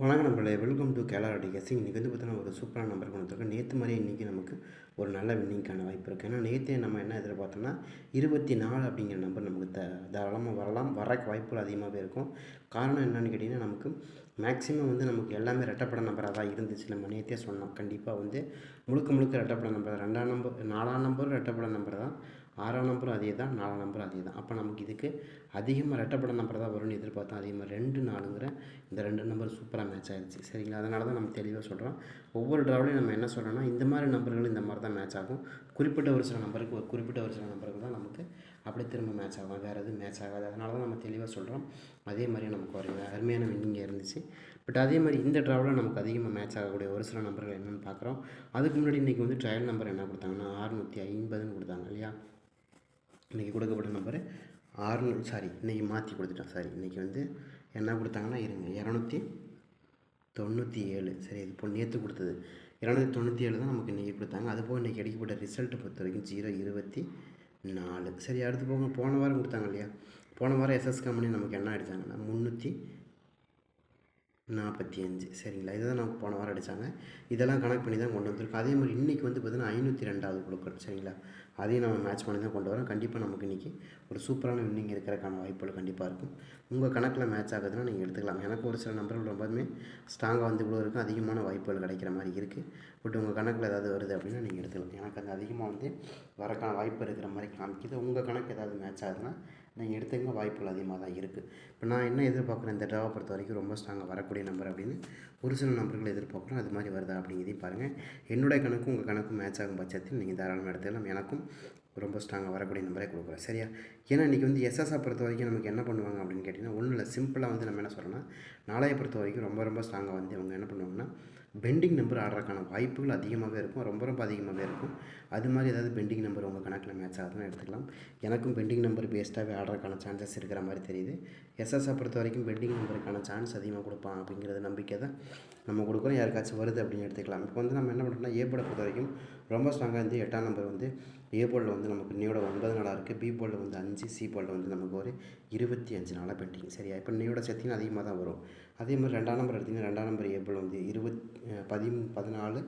வணக்கம் நம்மளே welcome to கேலாரடி guessing இன்றைக்கி வந்து பார்த்தீங்கன்னா ஒரு சூப்பரான நம்பர் கொடுத்துருக்கோம் நேற்று மாதிரி இன்றைக்கி நமக்கு ஒரு நல்ல வின்னிங்க்கான வாய்ப்பு இருக்குது ஏன்னா நேற்றே நம்ம என்ன எதிர்பார்த்தோம்னா இருபத்தி நாலு அப்படிங்கிற நம்பர் நமக்கு த தாராளமாக வரலாம். வரக்கு வாய்ப்புகள் அதிகமாகவே இருக்கும். காரணம் என்னென்னு கேட்டிங்கன்னா நமக்கு மேக்ஸிமம் வந்து நமக்கு எல்லாமே ரெட்டப்பட நம்பராக தான் இருந்துச்சு. நம்ம நேற்றே சொன்னோம். கண்டிப்பாக வந்து முழுக்க முழுக்க ரெட்டப்பட நம்பர் ரெண்டாம் நம்பர் நாலாம் நம்பர் ரெட்டப்பட நம்பர் தான். ஆறாம் நம்பரும் அதே தான் நாலாம் நம்பரும் அதே தான் அப்போ நமக்கு இதுக்கு அதிகமாக ரெட்டப்பட நம்பர் தான் வரும்னு எதிர்பார்த்தோம் அதிகமாக ரெண்டு நாலுங்கிற இந்த ரெண்டு நம்பர் சூப்பராக மேட்ச் ஆகிடுச்சு சரிங்களா? அதனால தான் நம்ம தெளிவாக சொல்கிறோம் ஒவ்வொரு ட்ராவ்லையும் நம்ம என்ன சொல்கிறோம்னா இந்த மாதிரி நம்பர்கள் இந்த மாதிரி தான் மேட்ச் ஆகும். குறிப்பிட்ட ஒரு சில நம்பருக்கு ஒரு குறிப்பிட்ட ஒரு சில நம்பருக்கு தான் நமக்கு அப்படியே திரும்ப மேட்ச் ஆகும். வேறு எதுவும் மேட்ச் ஆகாது. அதனால தான் நம்ம தெளிவாக சொல்கிறோம் அதே மாதிரி நமக்கு ஒரு அருமையான வின்னிங் இருந்துச்சு. பட் அதே மாதிரி இந்த ட்ராவலில் நமக்கு அதிகமாக மேட்ச் ஆகக்கூடிய ஒரு சில நம்பர்கள் என்னென்னு பார்க்குறோம். அதுக்கு முன்னாடி இன்றைக்கி வந்து ட்ரையல் நம்பர் என்ன கொடுத்தாங்கன்னா அறுநூற்றி ஐம்பதுன்னு கொடுத்தாங்க இல்லையா? இன்றைக்கி கொடுக்கப்பட்ட நம்பரு ஆறுநூறு சாரி இன்றைக்கி மாற்றி கொடுத்துட்டோம் சாரி இன்றைக்கி வந்து என்ன கொடுத்தாங்கன்னா இருங்க இரநூத்தி தொண்ணூற்றி ஏழு சரி இது இப்போ நேற்று கொடுத்தது. இரநூத்தி தொண்ணூற்றி ஏழு தான் நமக்கு இன்றைக்கி கொடுத்தாங்க. அதுபோக இன்றைக்கி அடிக்கப்பட்ட ரிசல்ட்டை பொறுத்த வரைக்கும் ஜீரோ இருபத்தி நாலு. சரி அடுத்து போக போன வாரம் கொடுத்தாங்க இல்லையா? போன வாரம் எஸ்எஸ் கம்பெனி நமக்கு என்ன அடித்தாங்கன்னா முந்நூற்றி நாற்பத்தி அஞ்சு சரிங்களா? இதை தான் நமக்கு போன வாரம் அடித்தாங்க இதெல்லாம் கனெக்ட் பண்ணி தான் கொண்டு வந்திருக்கோம். அதே மாதிரி இன்றைக்கி வந்து பார்த்திங்கன்னா ஐநூற்றி ரெண்டாவது கொடுக்குறோம் சரிங்களா? அதையும் நம்ம மேட்ச் பண்ணி தான் கொண்டு வரோம். கண்டிப்பாக நமக்கு இன்றைக்கி ஒரு சூப்பரான வின்னிங் இருக்கிறக்கான வாய்ப்புகள் கண்டிப்பாக இருக்கும். உங்கள் கணக்கில் மேட்ச் ஆகுதுன்னா நீங்கள் எடுத்துக்கலாம். எனக்கு ஒரு சில நம்பர்கள் ரொம்பவுமே ஸ்ட்ராங்காக வந்து இவ்வளோ இருக்கும். அதிகமான வாய்ப்புகள் கிடைக்கிற மாதிரி இருக்குது பட் உங்கள் கணக்கில் ஏதாவது வருது அப்படின்னா நீங்கள் எடுத்துக்கலாம். எனக்கு அந்த அதிகமாக வந்து வரக்கான வாய்ப்பு இருக்கிற மாதிரி காமிக்குது. உங்கள் கணக்கு ஏதாவது மேட்ச் ஆகுதுன்னா நீங்கள் எடுத்துங்க வாய்ப்புகள் அதிகமாக தான் இருக்குது இப்போ நான் என்ன எதிர்பார்க்குறேன் இந்த ட்ராவை பொறுத்த வரைக்கும் ரொம்ப ஸ்ட்ராங்காக வரக்கூடிய நம்பர் அப்படின்னு ஒரு சில நம்பர்கள் எதிர்பார்க்குறோம். அது மாதிரி வருதா அப்படிங்கிறதையும் பாருங்கள் என்னுடைய கணக்கும் உங்கள் கணக்கும் மேட்ச் ஆகும் பட்சத்தில் நீங்கள் தாராளமாக எடுத்துக்கலாம். எனக்கும் ரொம்ப ஸ்ட்ராங்காக வரக்கூடிய நம்பரே கொடுக்குறேன். சரியா? ஏன்னா இன்றைக்கி வந்து எஸ்எஸ்ஆ பொறுத்த வரைக்கும் நமக்கு என்ன பண்ணுவாங்க அப்படின்னு கேட்டிங்கன்னா ஒன்றும் இல்லை. சிம்பிளாக வந்து நம்ம என்ன சொல்லணும்னா நாளையை பொறுத்த வரைக்கும் ரொம்ப ரொம்ப ஸ்ட்ராங்காக வந்து அவங்க என்ன பண்ணுவாங்கன்னா பெண்டிங் நம்பர் ஆடுறதுக்கான வாய்ப்புகள் அதிகமாகவே இருக்கும். ரொம்ப ரொம்ப அதிகமாகவே இருக்கும். அது மாதிரி ஏதாவது பெண்டிங் நம்பர் உங்கள் கணக்கில் மேட்ச் ஆகுதுன்னு எடுத்துக்கலாம். எனக்கும் பெண்டிங் நம்பர் பேஸ்டாகவே ஆடுறதுக்கான சான்சஸ் இருக்கிற மாதிரி தெரியுது. எஸ்எஸ்ஆ பொறுத்த வரைக்கும் பெண்டிங் நம்பருக்கான சான்ஸ் அதிகமாக கொடுப்பான் அப்படிங்கிறது நம்பிக்கை தான் நம்ம கொடுக்குறோம். யாருக்காச்சும் வருது அப்படின்னு எடுத்துக்கலாம். இப்போ வந்து நம்ம என்ன பண்ணுறோம்னா ஏ போர்டை பொறுத்த வரைக்கும் ரொம்ப ஸ்ட்ராங்காக இருந்து எட்டாம் நம்பர் வந்து ஏ போர்டில் வந்து நமக்கு இன்னையோட ஒன்பது நாளாக இருக்குது பி போர்டில் வந்து அஞ்சு சி போர்டில் வந்து நமக்கு ஒரு இருபத்தி அஞ்சு நாளாக பெண்டிங் சரியா? இப்போ இன்னையோட சேர்த்திங்கன்னா அதிகமாக தான் வரும். அதே மாதிரி ரெண்டாம் நம்பர் எடுத்திங்கன்னா ரெண்டாம் நம்பர் ஏ வந்து இருபத் பதி பதினாலு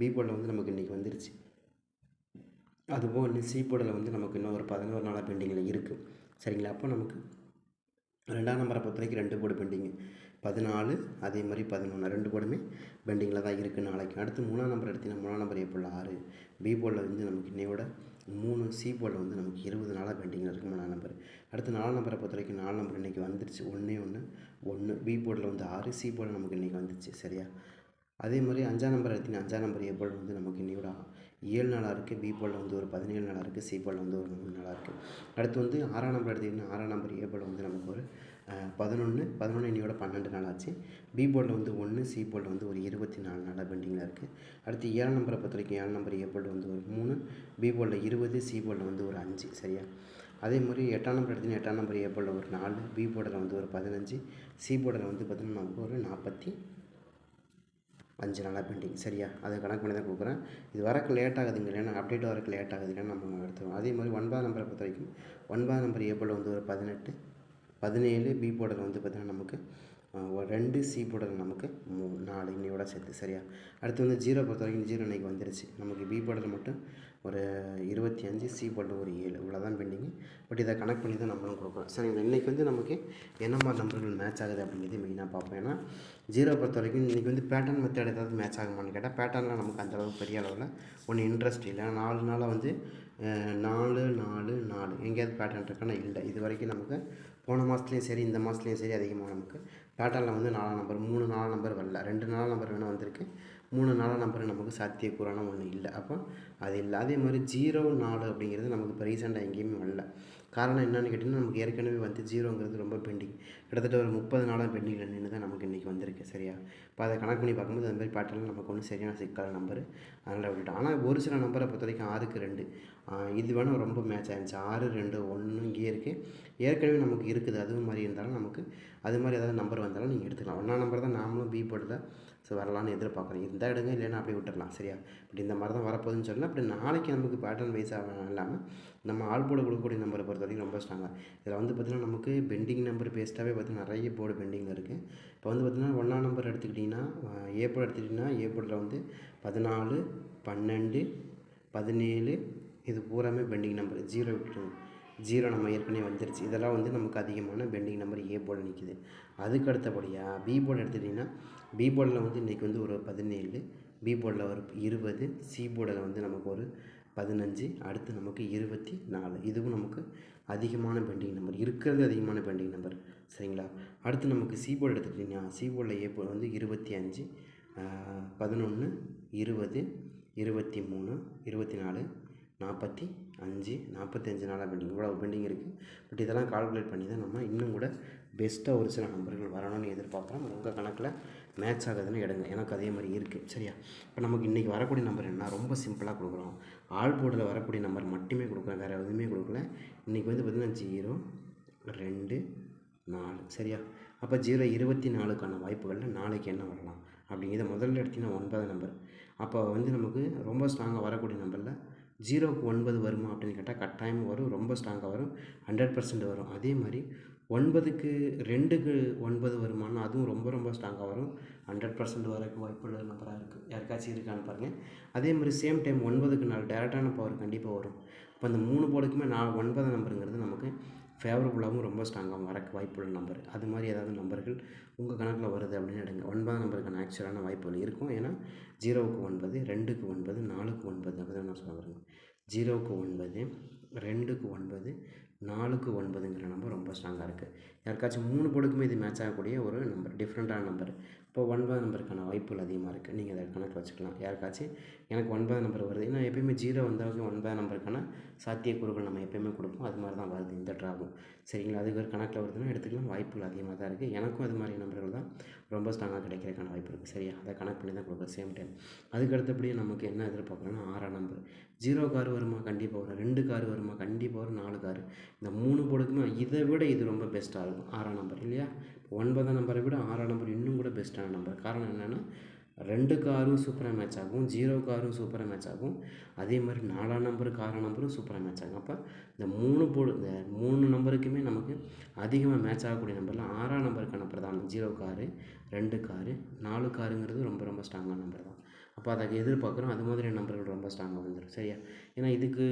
பி போர்டில் வந்து நமக்கு இன்றைக்கி வந்துருச்சு. அதுபோல் இன்னும் சி போர்டில் வந்து நமக்கு இன்னும் ஒரு பதினோரு நாளாக பெண்டிங்கில் இருக்குது சரிங்களா? அப்போ நமக்கு ரெண்டாம் நம்பரை பொறுத்த வரைக்கும் ரெண்டு போர்டு பெண்டிங்கு பதினாலு அதே மாதிரி பதினொன்று ரெண்டு போர்டுமே பெண்டிங்கில் தான் இருக்குது நாளைக்கு. அடுத்து மூணாம் நம்பர் எடுத்திங்கன்னா மூணாம் நம்பர் ஏப்பிள் ஆறு பி போர்டில் வந்து நமக்கு இன்னையோட மூணு சி போர்டில் வந்து நமக்கு இருபது நாளாக பெண்டிங்கில் இருக்குது நாலு நம்பர் அடுத்து நாலு நம்பரை பொறுத்த வரைக்கும் நாலு நம்பர் இன்றைக்கி வந்துருச்சு. ஒன்றே ஒன்று ஒன்று பி போர்டில் வந்து ஆறு சி போர்டில் நமக்கு இன்றைக்கி வந்துருச்சு சரியா? அதே மாதிரி அஞ்சாம் நம்பர் எடுத்திங்கன்னா அஞ்சாம் நம்பர் ஏ போர்டில் வந்து நமக்கு இன்னையோட ஏழு நாளாக இருக்குது பி போர்டில் வந்து ஒரு பதினேழு நாளாக இருக்குது சி போர்டில் வந்து ஒரு மூணு நாளாக இருக்குது அடுத்து வந்து ஆறாம் நம்பர் எடுத்திங்கன்னா ஆறாம் நம்பர் ஏ போர்டில் வந்து நமக்கு ஒரு பதினொன்று பதினொன்று இன்னையோட பன்னெண்டு நாள் ஆச்சு. பி போர்டில் வந்து ஒன்று சி போர்டில் வந்து ஒரு இருபத்தி நாலு நாளாக பெண்டிங்கில் இருக்குது அடுத்து ஏழாம் நம்பரை பொறுத்த வரைக்கும் ஏழாம் நம்பர் ஏ போர்டில் வந்து ஒரு மூணு பி போர்டில் இருபது சி போர்டில் வந்து ஒரு அஞ்சு. சரியா? அதே மாதிரி எட்டாம் நம்பர் எடுத்திங்கன்னா எட்டாம் நம்பர் ஏ போர்டில் ஒரு நாலு பி போர்டில் வந்து ஒரு பதினஞ்சு சி போர்டில் வந்து பார்த்திங்கன்னா நமக்கு ஒரு நாற்பத்தி அஞ்சு நாளாக பெண்டிங் சரியா? அதை கணக்கு பண்ணி தான் கொடுக்குறேன். இது வரக்கு லேட் ஆகுதுங்க இல்லைன்னா அப்டேட் வரக்கு லேட் ஆகுது இல்லைன்னா நம்ம எடுத்துருவோம். அதே மாதிரி ஒன்பதாம் நம்பரை பொறுத்த வரைக்கும் ஒன்பதாம் நம்பர் ஏபிள் வந்து ஒரு பதினெட்டு பதினேழு பி போர்டில் வந்து பார்த்திங்கன்னா நமக்கு ரெண்டு சி போர்டில் நமக்கு. மூ நாலு இன்னையோட சேர்த்து சரியா? அடுத்து வந்து ஜீரோ பொறுத்த வரைக்கும் ஜீரோ இன்றைக்கி வந்துருச்சு. நமக்கு பி போர்டில் மட்டும் ஒரு இருபத்தி அஞ்சு சி போர்டில் ஒரு ஏழு. இவ்வளோ தான் பெண்டிங்கு பட் இதை கனெக்ட் பண்ணி தான் நம்மளும் கொடுக்குறோம் சரிங்களா? இன்றைக்கி வந்து நமக்கு என்ன மாதிரி நம்பர்கள் மேட்ச் ஆகுது அப்படிங்கிறது மெயினாக பார்ப்போம். ஏன்னா ஜீரோ பொறுத்த வரைக்கும் இன்றைக்கி வந்து பேட்டர்ன் மெத்தட் ஏதாவது மேட்ச் ஆகுமான்னு கேட்டால் பேட்டர்னில் நமக்கு அந்தளவுக்கு பெரிய அளவில் ஒன்றும் இன்ட்ரெஸ்ட் இல்லை. நாலு நாளாக வந்து நாலு நாலு நாலு. எங்கேயாவது பேட்டர்ன் இருக்கானா இல்லை. இது வரைக்கும் நமக்கு போன மாதத்துலேயும் சரி இந்த மாதத்துலேயும் சரி அதிகமாக நமக்கு பேட்டர்னில் வந்து நாலாம் நம்பர் மூணு நாலாம் நம்பர் வரல. ரெண்டு நாலாம் நம்பர் வேணால் வந்திருக்கு. மூணு நாலாம் நம்பர் நமக்கு சாத்தியக்கூறான ஒன்று இல்லை. அப்போ அது இல்லை. அதே மாதிரி ஜீரோ நாலு அப்படிங்கிறது நமக்கு இப்போ ரீசெண்டாக எங்கேயுமே வரல. காரணம் என்னென்னு கேட்டிங்கன்னா நமக்கு ஏற்கனவே வந்து ஜீரோங்கிறது ரொம்ப பெண்டிங். கிட்டத்தட்ட ஒரு முப்பது நாளாக பெண்டிங்கில் நின்று தான் நமக்கு இன்றைக்கி வந்திருக்கு சரியா? இப்போ அதை கணக்கு பண்ணி பார்க்கும்போது அந்த மாதிரி பேட்டர்னில் நமக்கு ஒன்றும் சரியான சிக்கல் நம்பர் அதனால் விட்டுட்டோம். ஆனால் ஒரு சில நம்பரை பொறுத்த வரைக்கும் ஆறுக்கு ரெண்டு. இது வேணால் ரொம்ப மேட்ச் ஆயிருந்துச்சு. ஆறு ரெண்டு ஒன்று இங்கேயே இருக்குது ஏற்கனவே நமக்கு இருக்குது. அதுவும் மாதிரி இருந்தாலும் நமக்கு அது மாதிரி ஏதாவது நம்பர் வந்தாலும் நீங்கள் எடுத்துக்கலாம். ஒன்றா நம்பர் தான் நாமளும் பி போர்டில் ஸோ வரலான்னு எதிர்பார்க்குறோம் இருந்தால் எடுங்க இல்லைன்னா அப்படியே விட்டுடலாம் சரியா? இப்படி இந்த மாதிரி தான் வரப்போகுதுன்னு சொல்லலாம் அப்படி நாளைக்கு நமக்கு பேட்டர்ன் வைஸ் இல்லாமல் நம்ம ஆள் போர்டு கொடுக்கக்கூடிய நம்பரை பொறுத்த வரைக்கும் ரொம்ப ஸ்ட்ராங்காக இதில் வந்து பார்த்திங்கன்னா நமக்கு பெண்டிங் நம்பர் பேஸ்ட்டாகவே பார்த்திங்கன்னா நிறைய போர்டு பெண்டிங்கில் இருக்குது இப்போ வந்து பார்த்திங்கன்னா ஒன்றாம் நம்பர் எடுத்துக்கிட்டிங்கன்னா ஏ போர்டு எடுத்துக்கிட்டிங்கன்னா ஏ போர்டில் வந்து பதினாலு பன்னெண்டு பதினேழு இது பூராமே பெண்டிங் நம்பர் ஜீரோ விட்டுருங்க ஜீரோ நம்ம ஏற்கனவே வந்துருச்சு. இதெல்லாம் வந்து நமக்கு அதிகமான பெண்டிங் நம்பர் ஏ போர்டில் நிற்கிது அதுக்கு அடுத்தபடியாக பி போர்டு எடுத்துக்கிட்டிங்கன்னா பி போர்டில் வந்து இன்றைக்கி வந்து ஒரு பதினேழு பி போர்டில் ஒரு இருபது சி போர்டில் வந்து நமக்கு ஒரு பதினஞ்சு அடுத்து நமக்கு இருபத்தி நாலு இதுவும் நமக்கு அதிகமான பெண்டிங் நம்பர் இருக்கிறது அதிகமான பெண்டிங் நம்பர் சரிங்களா? அடுத்து நமக்கு சி போர்டு எடுத்துக்கிட்டிங்கன்னா சி போர்டில் ஏ போர்டு வந்து இருபத்தி அஞ்சு பதினொன்று இருபது இருபத்தி மூணு இருபத்தி நாலு நாற்பத்தி அஞ்சு நாற்பத்தஞ்சு நாளாக பெண்டிங் இவ்வளோ பெண்டிங் இருக்குது பட் இதெல்லாம் கால்குலேட் பண்ணி தான் நம்ம இன்னும் கூட பெஸ்ட்டாக ஒரு சில நம்பர்கள் வரணும்னு எதிர்பார்க்குறோம். உங்கள் கணக்கில் மேட்ச் ஆகுதுன்னு எடுங்க. எனக்கு அதே மாதிரி இருக்குது சரியா? இப்போ நமக்கு இன்றைக்கி வரக்கூடிய நம்பர் என்ன? ரொம்ப சிம்பிளாக கொடுக்குறோம். ஆல் போர்டில் வரக்கூடிய நம்பர் மட்டுமே கொடுக்குறோம் வேறு எதுவுமே கொடுக்கல. இன்றைக்கி வந்து பார்த்திங்கன்னா ஜீரோ ரெண்டு நாலு. சரியா? அப்போ ஜீரோ இருபத்தி நாலுக்கான வாய்ப்புகளில் நாளைக்கு என்ன வரலாம்? அப்படிங்கிறத முதல்ல எடுத்திங்கன்னா ஒன்பது நம்பர் அப்போ வந்து நமக்கு ரொம்ப ஸ்ட்ராங்காக வரக்கூடிய நம்பரில் ஜீரோவுக்கு ஒன்பது வருமா அப்படின்னு கேட்டால் கட்டாயம் வரும் ரொம்ப ஸ்ட்ராங்காக வரும் ஹண்ட்ரட் பர்சன்ட் வரும். அதே மாதிரி ஒன்பதுக்கு ரெண்டுக்கு ஒன்பது வருமானம் அதுவும் ரொம்ப ரொம்ப ஸ்ட்ராங்காக வரும். ஹண்ட்ரட் பர்சன்ட் வரக்கு வாய்ப்புள்ள நம்பராக இருக்குது யாருக்காச்சும் இருக்கான்னு பாருங்கள் அதே மாதிரி சேம் டைம் ஒன்பதுக்கு நாலு டேரெக்டான பவர் கண்டிப்பாக வரும். இப்போ அந்த மூணு போர்டுக்குமே நான் ஒன்பது நம்பருங்கிறது நமக்கு ஃபேவரபுளாகவும் ரொம்ப ஸ்ட்ராங்காகவும் வரக்கு வாய்ப்புள்ள நம்பர் அது மாதிரி ஏதாவது நம்பர்கள் உங்கள் கணக்கில் வருது அப்படின்னு எடுங்க. ஒன்பதாம் நம்பருக்கான ஆக்சுவலான வாய்ப்புகள் இருக்கும். ஏன்னா ஜீரோவுக்கு ஒன்பது ரெண்டுக்கு ஒன்பது நாலுக்கு ஒன்பது அப்படி தான் நான் சொல்ல வரேங்க. ஜீரோவுக்கு ஒன்பது ரெண்டுக்கு ஒன்பது நாலுக்கு ஒன்பதுங்கிற நம்பர் ரொம்ப ஸ்ட்ராங்காக இருக்குது யாருக்காச்சும் மூணு போடுக்குமே இது மேட்ச் ஆகக்கூடிய ஒரு நம்பர் டிஃப்ரெண்ட்டான நம்பர் இப்போ ஒன்பது நம்பருக்கான வாய்ப்புகள் அதிகமாக இருக்குது நீங்கள் அதை கணக்கில் வச்சுக்கலாம். யாருக்காச்சும் எனக்கு ஒன்பது நம்பர் வருது. ஏன்னா எப்பயுமே ஜீரோ வந்தவங்க ஒன்பது நம்பருக்கான சாத்தியக்கூறுகள் நம்ம எப்பயுமே கொடுப்போம். அது மாதிரி தான் வருது இந்த ட்ராகும் சரிங்களா? அதுக்கு ஒரு கணக்கில் வருதுன்னா எடுத்துக்கலாம். வாய்ப்புகள் அதிகமாக தான் இருக்குது எனக்கும் அது மாதிரி நம்பர்கள் தான் ரொம்ப ஸ்ட்ராங்காக கிடைக்கிறதுக்கான வாய்ப்பு இருக்குது சரியா? அதை கணக்கு பண்ணி தான் கொடுக்குறோம் சேம் டைம் அதுக்கு அடுத்தபடியே நமக்கு என்ன எதிர்பார்க்குறோன்னா ஆறாம் நம்பர் ஜீரோ கார் வருமா? கண்டிப்பாக வரும். ரெண்டு கார் வருமா? கண்டிப்பாக வரும். நாலு கார் இந்த மூணு போர்டுக்குமே இதை விட இது ரொம்ப பெஸ்ட்டாக இருக்கும். ஆறாம் நம்பர் இல்லையா? ஒன்பதாம் நம்பரை விட ஆறாம் நம்பர் இன்னும் கூட பெஸ்ட்டான நம்பர் காரணம் என்னென்னா ரெண்டு காரும் சூப்பராக மேட்ச் ஆகும். ஜீரோ காரும் சூப்பராக மேட்ச் ஆகும். அதே மாதிரி நாலாம் நம்பரும் காரா நம்பரும் சூப்பராக மேட்ச் ஆகும். அப்போ இந்த மூணு போர்டு இந்த மூணு நம்பருக்குமே நமக்கு அதிகமாக மேட்ச் ஆகக்கூடிய நம்பரில் ஆறாம் நம்பருக்கான பிரதானம் ஜீரோ காரு ரெண்டு காரு நாலு காருங்கிறது ரொம்ப ரொம்ப ஸ்ட்ராங்கான நம்பர் தான். அப்போ அதை எதிர்பார்க்குறோம். அது மாதிரி நம்பர்கள் ரொம்ப ஸ்ட்ராங்காக வந்துடும் சரியா? ஏன்னா இதுக்கு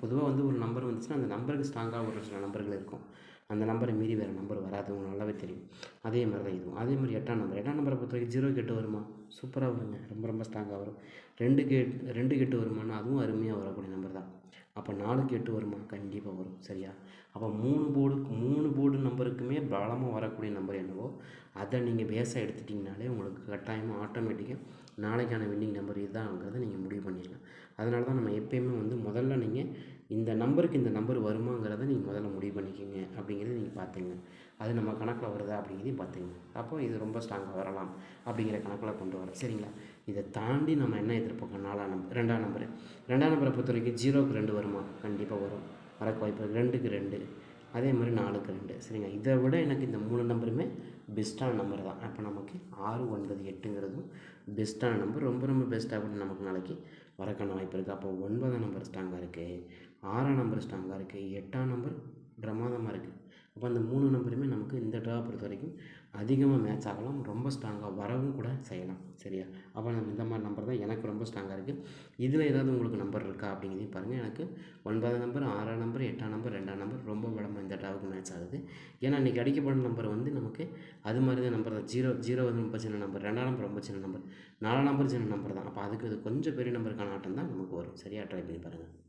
பொதுவாக வந்து ஒரு நம்பர் வந்துச்சுன்னா அந்த நம்பருக்கு ஸ்ட்ராங்காக ஒரு சில நம்பர்கள் இருக்கும். அந்த நம்பரை மீறி வேறு நம்பர் வராது. உங்களுக்கு நல்லாவே தெரியும். அதே மாதிரி தான் இதுவும். அதே மாதிரி எட்டாம் நம்பர் எட்டாம் நம்பரை பொறுத்த வரைக்கும் ஜீரோ கெட்டு வருமா? சூப்பராக வருங்க. ரொம்ப ரொம்ப ஸ்ட்ராங்காக வரும். ரெண்டு கெட் ரெண்டு கெட்டு வருமானா அதுவும் அருமையாக வரக்கூடிய நம்பர் தான். அப்போ நாலுக்கு எட்டு வருமா? கண்டிப்பாக வரும். சரியா? அப்போ மூணு போர்டுக்கு மூணு போர்டு நம்பருக்குமே பலமாக வரக்கூடிய நம்பர் என்னவோ அதை நீங்கள் பேஸாக எடுத்துட்டிங்கனாலே உங்களுக்கு கட்டாயமாக ஆட்டோமேட்டிக்காக நாளைக்கான வின்னிங் நம்பர் இதுதான்ங்கிறத நீங்கள் முடிவு பண்ணிடலாம். அதனால தான் நம்ம எப்பயுமே வந்து முதல்ல நீங்கள் இந்த நம்பருக்கு இந்த நம்பர் வருமாங்கிறத நீங்கள் முதல்ல முடிவு பண்ணிக்கோங்க. அப்படிங்கிறத நீங்கள் பார்த்துங்க அது நம்ம கணக்கில் வருதா அப்படிங்கிறதையும் பார்த்துங்க அப்போ இது ரொம்ப ஸ்ட்ராங்காக வரலாம் அப்படிங்கிற கணக்கில் கொண்டு வரோம் சரிங்களா? இதை தாண்டி நம்ம என்ன எதிர்பார்க்கணும்? நாலாம் நம்பர் ரெண்டாம் நம்பர் ரெண்டாம் நம்பரை பொறுத்த வரைக்கும் ஜீரோக்கு ரெண்டு வருமா? கண்டிப்பாக வரும். வரக்கு வாய்ப்பு ரெண்டுக்கு ரெண்டு. அதே மாதிரி நாலுக்கு ரெண்டு சரிங்க இதை விட எனக்கு இந்த மூணு நம்பருமே பெஸ்ட்டான நம்பர் தான். அப்போ நமக்கு ஆறு ஒன்பது எட்டுங்கிறதும் பெஸ்ட்டான நம்பர் ரொம்ப ரொம்ப பெஸ்ட்டாக கூட நமக்கு நாளைக்கு வரக்கான வாய்ப்பு இருக்குது அப்போ ஒன்பதாம் நம்பர் ஸ்ட்ராங்காக இருக்குது ஆறாம் நம்பர் ஸ்ட்ராங்காக இருக்குது எட்டாம் நம்பர் பிரமாதமாக இருக்குது அப்போ அந்த மூணு நம்பருமே நமக்கு இந்த ட்ரா பொறுத்த வரைக்கும் அதிகமாக மேட்ச் ஆகலாம் ரொம்ப ஸ்ட்ராங்காக வரவும் கூட செய்யலாம். சரியா? அப்போ நம்ம இந்த மாதிரி நம்பர் தான் எனக்கு ரொம்ப ஸ்ட்ராங்காக இருக்குது இதில் ஏதாவது உங்களுக்கு நம்பர் இருக்கா அப்படிங்கிறதையும் பாருங்கள் எனக்கு ஒன்பதாம் நம்பர் ஆறாம் நம்பர் எட்டாம் நம்பர் ரெண்டாம் நம்பர் ரொம்ப பலமாக இந்த ட்ராவுக்கு மேட்ச் ஆகுது. ஏன்னா இன்றைக்கி அடிக்கப்படும் நம்பர் வந்து நமக்கு அது மாதிரி தான் நம்பர் தான். ஜீரோ ஜீரோ வந்து ரொம்ப சின்ன நம்பர் ரெண்டாம் நம்பர் ரொம்ப சின்ன நம்பர் நாலாம் நம்பர் சின்ன நம்பர் தான். அப்போ அதுக்கு இது கொஞ்சம் பெரிய நம்பருக்கான ஆட்டம் தான் நமக்கு வரும். சரியாக ட்ரை பண்ணி பாருங்கள்